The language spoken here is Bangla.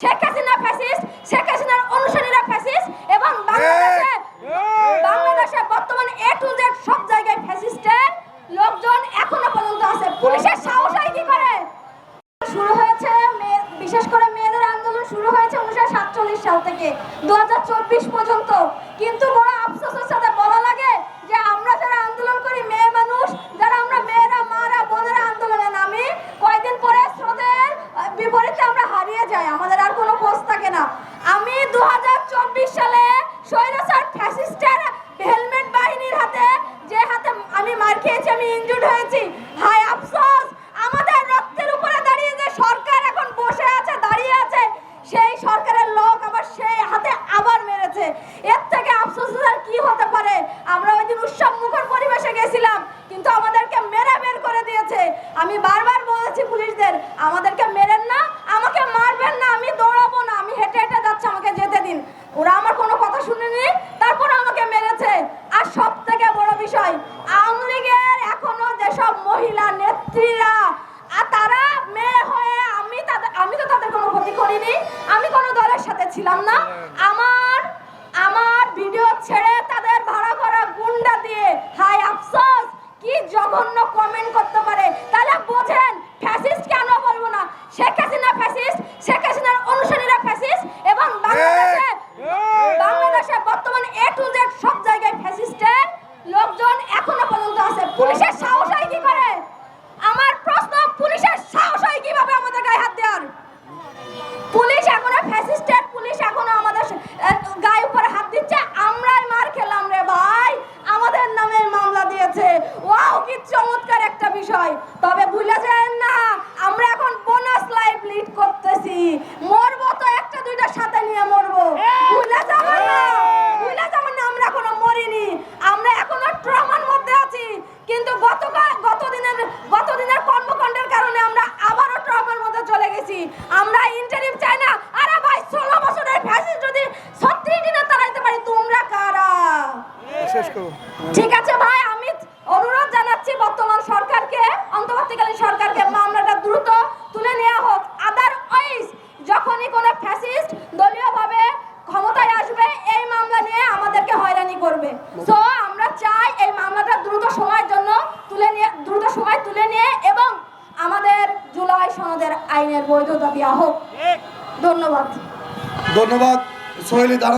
শেখ হাসিনা ফ্যাসিস্ট শেখ হাসিনার অনুসারীরা ফ্যাসিস্ট এবং বাংলাদেশে বাংলাদেশে বর্তমানে এ টু জেড সব জায়গায় ফ্যাসিস্টের লোকজন এখনও পর্যন্ত আছে। পুলিশের সাহস হয় কি করে? শুরু হয়েছে বিশেষ করে মেয়েদের আন্দোলন শুরু হয়েছে উনিশশো সাতচল্লিশ সাল থেকে দুই হাজার চব্বিশ পর্যন্ত। কিন্তু বড় আফসোসের সাথে বলা লাগে যে আমরা যারা আন্দোলন করি মেয়ে মানুষ যারা আমরা মেয়েরা মারা বোনেরা আন্দোলনে নামি কয়েকদিন পরে স্রোতের আহ, বিপরীতে আমরা হারিয়ে যাই আমাদের আর কোনো খোঁজ থাকে না আমি দু সালে স্বৈরাচার ফ্যাসিস্টের হেলমেট বাহিনীর হাতে, যে হাতে আমি মার খেয়েছি, আমি ইনজুর্ড হয়েছি। হায় আফসোস! আমাদের রক্তের উপরে দাঁড়িয়ে যে সরকার এখন বসে আছে, দাঁড়িয়ে আছে, সেই সরকারের লোক আবার সেই হাতে আবার মেরেছে। এর থেকে আফসোস আর কি হতে পারে? আমরা ওই দিন উৎসব মুখর পরিবেশে গেছিলাম কিন্তু আমাদেরকে মেরে বের করে দিয়েছে আমি বারবার বলেছি পুলিশদের আমাদেরকে মেরেন না আমাকে মারবেন না আমি দৌড়াবো না আমি হেঁটে হেঁটে যাচ্ছি আমাকে যেতে দিন ওরা আমার কোনো কথা শুনেনি তারপর আমাকে মেরেছে আর সব থেকে বড় বিষয় আওয়ামী লীগের এখনও যেসব মহিলা নেত্রীরা আর তারা মেয়ে হয়ে আমি তাদের আমি তো তাদের কোনো ক্ষতি করিনি। আমি কোনো দলের সাথে ছিলাম না। আমার আমার ভিডিও ছেড়ে তাদের ভাড়া করা গুন্ডা দিয়ে। হাই আফসোস, কি জঘন্য কমেন্ট করতে পারে তাহলে বোঝেন ফ্যাসিস্ট কেন বলব না শেখ হাসিনা ফ্যাসিস্ট শেখ হাসিনার অনুসারীরা ফ্যাসিস্ট এবং বাংলাদেশে বাংলাদেশে বর্তমানে এ টু জেড সব জায়গায় ফ্যাসিস্টের লোকজন এখনও পর্যন্ত আছে পুলিশের সাহস হয় কি করে আমার প্রশ্ন পুলিশের সাহস হয় কীভাবে আমাদের গায়ে হাত দেওয়ার পুলিশ এখনও ফ্যাসিস্টের পুলিশ এখনও আমাদের স- আহ, গায়ে উপরে হাত দিচ্ছে আমরাই মার খেলাম রে ভাই আমাদের নামে মামলা দিয়েছে ওয়াও কি চমৎকার একটা বিষয় তবে ভুলে যাবেন না। আমরা এখন বোনাস লাইফ লিড করতেছি। মরবো তো একটা দুইটা সাথে নিয়ে মরবো। ভুলে যাবেন না। ভুলে যাবেন না আমরা এখনও মরিনি। আমরা এখনও ট্রমার মধ্যে আছি। কিন্তু গতকাল গত দিনের গত দিনের কর্মকাণ্ডের কারণে আমরা আবারও ট্রমার মধ্যে চলে গেছি। আমরা ইন্টারিম চাই না। আরে ভাই ষোলো বছরের ফ্যাসিস্ট যদি ছত্রিশ দিনে তাড়াইতে পারি তোমরা কারা? ঠিক আছে আইনের বৈধতা দেওয়া হোক। ধন্যবাদ। ধন্যবাদ। সোহেলি